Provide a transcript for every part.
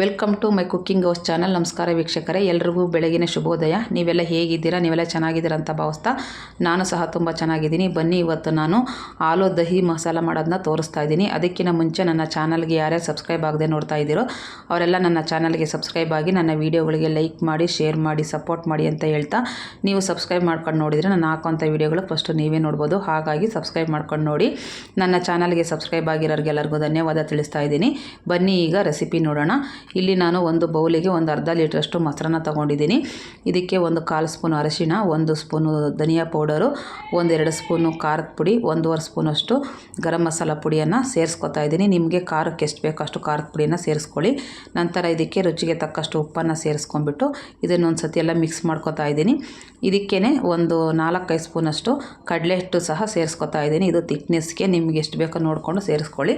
Welcome to my cooking house channel. ನಮಸ್ಕಾರ ವೀಕ್ಷಕರೇ, ಎಲ್ರಿಗೂ ಬೆಳಗಿನ ಶುಭೋದಯ. ನೀವೆಲ್ಲ ಹೇಗಿದ್ದೀರಾ? ನೀವೆಲ್ಲ ಚೆನ್ನಾಗಿದ್ದೀರಾ ಅಂತ ಭಾವಿಸ್ತಾ ನಾನು ಸಹ ತುಂಬ ಚೆನ್ನಾಗಿದ್ದೀನಿ. ಬನ್ನಿ, ಇವತ್ತು ನಾನು ಆಲೂ ದಹಿ ಮಸಾಲ ಮಾಡೋದನ್ನ ತೋರಿಸ್ತಾ ಇದ್ದೀನಿ. ಅದಕ್ಕಿಂತ ಮುಂಚೆ ನನ್ನ ಚಾನಲ್ಗೆ ಯಾರ್ಯಾರು ಸಬ್ಸ್ಕ್ರೈಬ್ ಆಗದೆ ನೋಡ್ತಾ ಇದ್ದೀರೋ, ಅವರೆಲ್ಲ ನನ್ನ ಚಾನಲ್ಗೆ ಸಬ್ಸ್ಕ್ರೈಬ್ ಆಗಿ ನನ್ನ ವೀಡಿಯೋಗಳಿಗೆ ಲೈಕ್ ಮಾಡಿ, ಶೇರ್ ಮಾಡಿ, ಸಪೋರ್ಟ್ ಮಾಡಿ ಅಂತ ಹೇಳ್ತಾ ನೀವು ಸಬ್ಸ್ಕ್ರೈಬ್ ಮಾಡ್ಕೊಂಡು ನೋಡಿದರೆ ನಾನು ಹಾಕುವಂಥ ವೀಡಿಯೋಗಳು ಫಸ್ಟು ನೀವೇ ನೋಡ್ಬೋದು. ಹಾಗಾಗಿ ಸಬ್ಸ್ಕ್ರೈಬ್ ಮಾಡ್ಕೊಂಡು ನೋಡಿ. ನನ್ನ ಚಾನಲ್ಗೆ ಸಬ್ಸ್ಕ್ರೈಬ್ ಆಗಿರೋರಿಗೆಲ್ಲರಿಗೂ ಧನ್ಯವಾದ ತಿಳಿಸ್ತಾ ಇದ್ದೀನಿ. ಬನ್ನಿ ಈಗ ರೆಸಿಪಿ ನೋಡೋಣ. ಇಲ್ಲಿ ನಾನು ಒಂದು ಬೌಲಿಗೆ ಒಂದು ಅರ್ಧ ಲೀಟ್ರಷ್ಟು ಮೊಸರನ್ನ ತೊಗೊಂಡಿದ್ದೀನಿ. ಇದಕ್ಕೆ ಒಂದು ಕಾಲು ಸ್ಪೂನ್ ಅರಿಶಿಣ, ಒಂದು ಸ್ಪೂನು ಧನಿಯಾ ಪೌಡರು ಒಂದೆರಡು ಸ್ಪೂನು ಖಾರದ ಪುಡಿ, ಒಂದೂವರೆ ಸ್ಪೂನಷ್ಟು ಗರಂ ಮಸಾಲ ಪುಡಿಯನ್ನು ಸೇರಿಸ್ಕೊತಾ ಇದ್ದೀನಿ. ನಿಮಗೆ ಖಾರಕ್ಕೆ ಎಷ್ಟು ಬೇಕೋ ಅಷ್ಟು ಖಾರದ ಪುಡಿಯನ್ನು ಸೇರಿಸ್ಕೊಳ್ಳಿ. ನಂತರ ಇದಕ್ಕೆ ರುಚಿಗೆ ತಕ್ಕಷ್ಟು ಉಪ್ಪನ್ನು ಸೇರಿಸ್ಕೊಂಡ್ಬಿಟ್ಟು ಇದನ್ನೊಂದು ಸತಿ ಎಲ್ಲ ಮಿಕ್ಸ್ ಮಾಡ್ಕೊತಾ ಇದ್ದೀನಿ. ಇದಕ್ಕೇ ಒಂದು ನಾಲ್ಕೈದು ಸ್ಪೂನಷ್ಟು ಕಡಲೆ ಹಿಟ್ಟು ಸಹ ಸೇರಿಸ್ಕೊತಾ ಇದ್ದೀನಿ. ಇದು ತಿಕ್ನೆಸ್ಗೆ ನಿಮಗೆ ಎಷ್ಟು ಬೇಕೋ ನೋಡಿಕೊಂಡು ಸೇರಿಸ್ಕೊಳ್ಳಿ.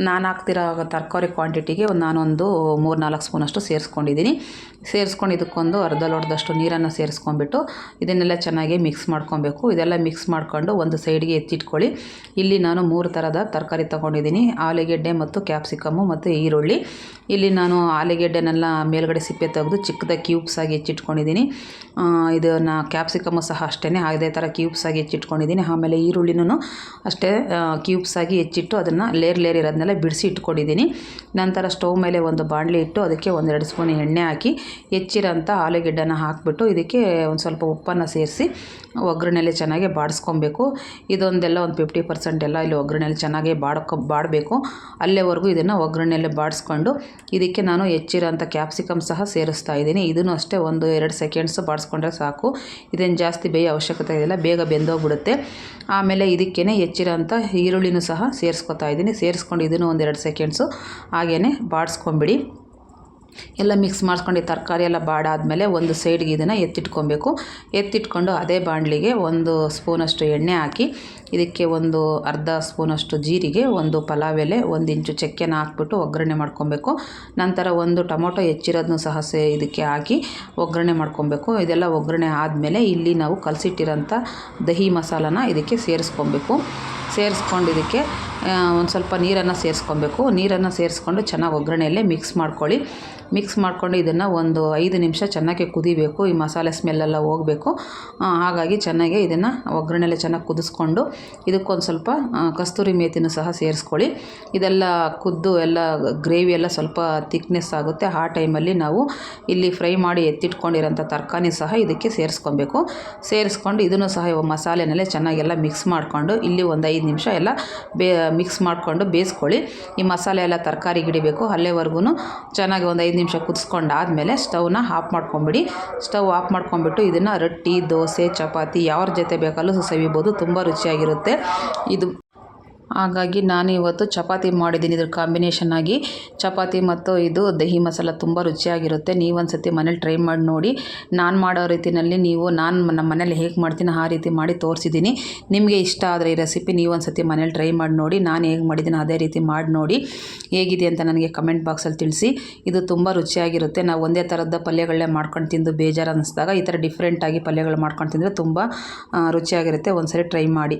ನಾನು ಹಾಕ್ತಿರೋ ತರಕಾರಿ ಕ್ವಾಂಟಿಟಿಗೆ ನಾನೊಂದು ಮೂರು ನಾಲ್ಕು ಸ್ಪೂನಷ್ಟು ಸೇರಿಸ್ಕೊಂಡಿದ್ದೀನಿ. ಸೇರಿಸ್ಕೊಂಡು ಇದಕ್ಕೊಂದು ಅರ್ಧ ಲೋಟದಷ್ಟು ನೀರನ್ನು ಸೇರಿಸ್ಕೊಂಡ್ಬಿಟ್ಟು ಇದನ್ನೆಲ್ಲ ಚೆನ್ನಾಗಿ ಮಿಕ್ಸ್ ಮಾಡ್ಕೊಬೇಕು. ಇದೆಲ್ಲ ಮಿಕ್ಸ್ ಮಾಡ್ಕೊಂಡು ಒಂದು ಸೈಡ್ಗೆ ಎತ್ತಿಟ್ಕೊಳ್ಳಿ. ಇಲ್ಲಿ ನಾನು ಮೂರು ಥರದ ತರಕಾರಿ ತೊಗೊಂಡಿದ್ದೀನಿ. ಆಲೂಗೆಡ್ಡೆ ಮತ್ತು ಕ್ಯಾಪ್ಸಿಕಮ್ಮು ಮತ್ತು ಈರುಳ್ಳಿ. ಇಲ್ಲಿ ನಾನು ಆಲೂಗೆಡ್ಡೆನೆಲ್ಲ ಮೇಲ್ಗಡೆ ಸಿಪ್ಪೆ ತೆಗೆದು ಚಿಕ್ಕದ ಕ್ಯೂಬ್ಸ್ ಆಗಿ ಹೆಚ್ಚಿಟ್ಕೊಂಡಿದ್ದೀನಿ ಇದನ್ನು ಕ್ಯಾಪ್ಸಿಕಮ್ಮು ಸಹ ಅಷ್ಟೇ ಅದೇ ಥರ ಕ್ಯೂಬ್ಸ್ ಆಗಿ ಹೆಚ್ಚಿಟ್ಕೊಂಡಿದ್ದೀನಿ ಆಮೇಲೆ ಈರುಳ್ಳಿನೂ ಅಷ್ಟೇ ಕ್ಯೂಬ್ಸ್ ಆಗಿ ಹೆಚ್ಚಿಟ್ಟು ಅದನ್ನು ಲೇರ್ ಲೇರ್ ಇರೋದನ್ನೆಲ್ಲ ಬಿಡಿಸಿ ಇಟ್ಕೊಂಡಿದ್ದೀನಿ. ನಂತರ ಸ್ಟವ್ ಮೇಲೆ ಒಂದು ಬಾಣಲಿ ಇಟ್ಟು ಅದಕ್ಕೆ ಒಂದೆರಡು ಸ್ಪೂನ್ ಎಣ್ಣೆ ಹಾಕಿ ಹೆಚ್ಚಿರೋಂಥ ಆಲೂಗೆಡ್ಡೆನ ಹಾಕಿಬಿಟ್ಟು ಇದಕ್ಕೆ ಒಂದು ಸ್ವಲ್ಪ ಉಪ್ಪನ್ನು ಸೇರಿಸಿ ಒಗ್ಗರಣೆಯಲ್ಲಿ ಚೆನ್ನಾಗಿ ಬಾಡಿಸ್ಕೊಬೇಕು. ಇದೊಂದೆಲ್ಲ ಒಂದು ಫಿಫ್ಟಿ ಪರ್ಸೆಂಟ್ ಎಲ್ಲ ಇಲ್ಲಿ ಒಗ್ಗರಣೆಯಲ್ಲಿ ಚೆನ್ನಾಗಿ ಬಾಡ್ಕೊ, ಬಾಡಬೇಕು. ಅಲ್ಲೇವರೆಗೂ ಇದನ್ನು ಒಗ್ಗರಣೆಯಲ್ಲಿ ಬಾಡಿಸ್ಕೊಂಡು ಇದಕ್ಕೆ ನಾನು ಹೆಚ್ಚಿರೋಂಥ ಕ್ಯಾಪ್ಸಿಕಮ್ ಸಹ ಸೇರಿಸ್ತಾ ಇದ್ದೀನಿ. ಇದನ್ನು ಅಷ್ಟೇ ಒಂದು ಎರಡು ಸೆಕೆಂಡ್ಸ್ ಬಾಡಿಸ್ಕೊಂಡ್ರೆ ಸಾಕು. ಇದೇನು ಜಾಸ್ತಿ ಬೇಯ ಅವಶ್ಯಕತೆ ಇಲ್ಲ ಬೇಗ ಬೆಂದೋಗ್ಬಿಡುತ್ತೆ. ಆಮೇಲೆ ಇದಕ್ಕೇ ಹೆಚ್ಚಿರೋಂಥ ಈರುಳ್ಳಿನೂ ಸಹ ಸೇರಿಸ್ಕೊತಾ ಇದ್ದೀನಿ. ಸೇರಿಸ್ಕೊಂಡು ಇದನ್ನು ಒಂದೆರಡು ಸೆಕೆಂಡ್ಸು ಹಾಗೆಯೇ ಬಾಡಿಸ್ಕೊಂಬಿಡಿ. ಎಲ್ಲ ಮಿಕ್ಸ್ ಮಾಡಿಸ್ಕೊಂಡು ತರಕಾರಿ ಎಲ್ಲ ಬಾಡಾದಮೇಲೆ ಒಂದು ಸೈಡ್ಗೆ ಇದನ್ನು ಎತ್ತಿಟ್ಕೊಬೇಕು. ಎತ್ತಿಟ್ಕೊಂಡು ಅದೇ ಬಾಣಲಿಗೆ ಒಂದು ಸ್ಪೂನಷ್ಟು ಎಣ್ಣೆ ಹಾಕಿ, ಇದಕ್ಕೆ ಒಂದು ಅರ್ಧ ಸ್ಪೂನಷ್ಟು ಜೀರಿಗೆ, ಒಂದು ಪಲಾವ್ ಎಲೆ, ಒಂದು ಇಂಚು ಚಕ್ಕೆನ ಹಾಕ್ಬಿಟ್ಟು ಒಗ್ಗರಣೆ ಮಾಡ್ಕೊಬೇಕು. ನಂತರ ಒಂದು ಟೊಮೊಟೊ ಹೆಚ್ಚಿರೋದನ್ನು ಸಹ ಸೇ ಇದಕ್ಕೆ ಹಾಕಿ ಒಗ್ಗರಣೆ ಮಾಡ್ಕೊಬೇಕು. ಇದೆಲ್ಲ ಒಗ್ಗರಣೆ ಆದಮೇಲೆ ಇಲ್ಲಿ ನಾವು ಕಲಸಿಟ್ಟಿರೋಂಥ ದಹಿ ಮಸಾಲನ ಇದಕ್ಕೆ ಸೇರಿಸ್ಕೊಬೇಕು. ಸೇರಿಸ್ಕೊಂಡು ಇದಕ್ಕೆ ಒಂದು ಸ್ವಲ್ಪ ನೀರನ್ನು ಸೇರಿಸ್ಕೊಬೇಕು. ನೀರನ್ನು ಸೇರಿಸ್ಕೊಂಡು ಚೆನ್ನಾಗಿ ಒಗ್ಗರಣೆಯಲ್ಲೇ ಮಿಕ್ಸ್ ಮಾಡ್ಕೊಳ್ಳಿ. ಮಿಕ್ಸ್ ಮಾಡ್ಕೊಂಡು ಇದನ್ನು ಒಂದು ಐದು ನಿಮಿಷ ಚೆನ್ನಾಗಿ ಕುದಿಬೇಕು. ಈ ಮಸಾಲೆ ಸ್ಮೆಲ್ಲೆಲ್ಲ ಹೋಗಬೇಕು. ಹಾಗಾಗಿ ಚೆನ್ನಾಗಿ ಇದನ್ನು ಒಗ್ಗರಣೆಯಲ್ಲೇ ಚೆನ್ನಾಗಿ ಕುದಿಸ್ಕೊಂಡು ಇದಕ್ಕೊಂದು ಸ್ವಲ್ಪ ಕಸ್ತೂರಿ ಮೇಥಿನೂ ಸಹ ಸೇರಿಸ್ಕೊಳ್ಳಿ. ಇದೆಲ್ಲ ಕುದ್ದು ಎಲ್ಲ, ಗ್ರೇವಿ ಎಲ್ಲ ಸ್ವಲ್ಪ ತಿಕ್ನೆಸ್ ಆಗುತ್ತೆ. ಆ ಟೈಮಲ್ಲಿ ನಾವು ಇಲ್ಲಿ ಫ್ರೈ ಮಾಡಿ ಎತ್ತಿಟ್ಕೊಂಡಿರೋಂಥ ತರಕಾರಿ ಸಹ ಇದಕ್ಕೆ ಸೇರಿಸ್ಕೊಬೇಕು. ಸೇರಿಸ್ಕೊಂಡು ಇದನ್ನು ಸಹ ಮಸಾಲೆನಲ್ಲೇ ಚೆನ್ನಾಗೆಲ್ಲ ಮಿಕ್ಸ್ ಮಾಡಿಕೊಂಡು ಇಲ್ಲಿ ಒಂದು ಐದು ನಿಮಿಷ ಎಲ್ಲ ಬೇ ಮಿಕ್ಸ್ ಮಾಡಿಕೊಂಡು ಬೇಯಿಸ್ಕೊಳ್ಳಿ. ಈ ಮಸಾಲೆ ಎಲ್ಲ ತರಕಾರಿ ಹಿಡಿಬೇಕು ಅಲ್ಲೇವರೆಗೂ ಚೆನ್ನಾಗಿ ಒಂದು ಐದು ನಿಮಿಷ ಕುದಿಸ್ಕೊಂಡಾದಮೇಲೆ ಸ್ಟವ್ನ ಆಫ್ ಮಾಡ್ಕೊಂಬಿಡಿ. ಸ್ಟವ್ ಆಫ್ ಮಾಡ್ಕೊಂಬಿಟ್ಟು ಇದನ್ನು ರೊಟ್ಟಿ, ದೋಸೆ, ಚಪಾತಿ, ಯಾವ್ರ ಜೊತೆ ಬೇಕಲ್ಲೂ ಸವಿಬೋದು, ತುಂಬ ರುಚಿಯಾಗಿರುತ್ತೆ. ಇದು ಹಾಗಾಗಿ ನಾನು ಇವತ್ತು ಚಪಾತಿ ಮಾಡಿದ್ದೀನಿ. ಇದ್ರ ಕಾಂಬಿನೇಷನ್ ಆಗಿ ಚಪಾತಿ ಮತ್ತು ಇದು ದಹಿ ಮಸಾಲ ತುಂಬ ರುಚಿಯಾಗಿರುತ್ತೆ. ನೀವು ಒಂದು ಸತಿ ಮನೇಲಿ ಟ್ರೈ ಮಾಡಿ ನೋಡಿ. ನಾನು ಮಾಡೋ ರೀತಿಯಲ್ಲಿ ನೀವು, ನಾನು ನಮ್ಮ ಮನೇಲಿ ಹೇಗೆ ಮಾಡ್ತೀನಿ, ಆ ರೀತಿ ಮಾಡಿ ತೋರಿಸಿದ್ದೀನಿ. ನಿಮಗೆ ಇಷ್ಟ ಆದರೆ ಈ ರೆಸಿಪಿ ನೀವು ಒಂದು ಸತಿ ಮನೇಲಿ ಟ್ರೈ ಮಾಡಿ ನೋಡಿ. ನಾನು ಹೇಗೆ ಮಾಡಿದ್ದೀನಿ, ಅದೇ ರೀತಿ ಮಾಡಿ ನೋಡಿ. ಹೇಗಿದೆ ಅಂತ ನನಗೆ ಕಮೆಂಟ್ ಬಾಕ್ಸಲ್ಲಿ ತಿಳಿಸಿ. ಇದು ತುಂಬ ರುಚಿಯಾಗಿರುತ್ತೆ. ನಾವು ಒಂದೇ ಥರದ ಪಲ್ಯಗಳನ್ನೇ ಮಾಡ್ಕೊಂಡು ತಿಂದು ಬೇಜಾರು ಅನ್ನಿಸಿದಾಗ ಈ ಥರ ಡಿಫ್ರೆಂಟಾಗಿ ಪಲ್ಯಗಳು ಮಾಡ್ಕೊಂಡು ತಿಂದರೆ ತುಂಬ ರುಚಿಯಾಗಿರುತ್ತೆ. ಒಂದು ಸರಿ ಟ್ರೈ ಮಾಡಿ.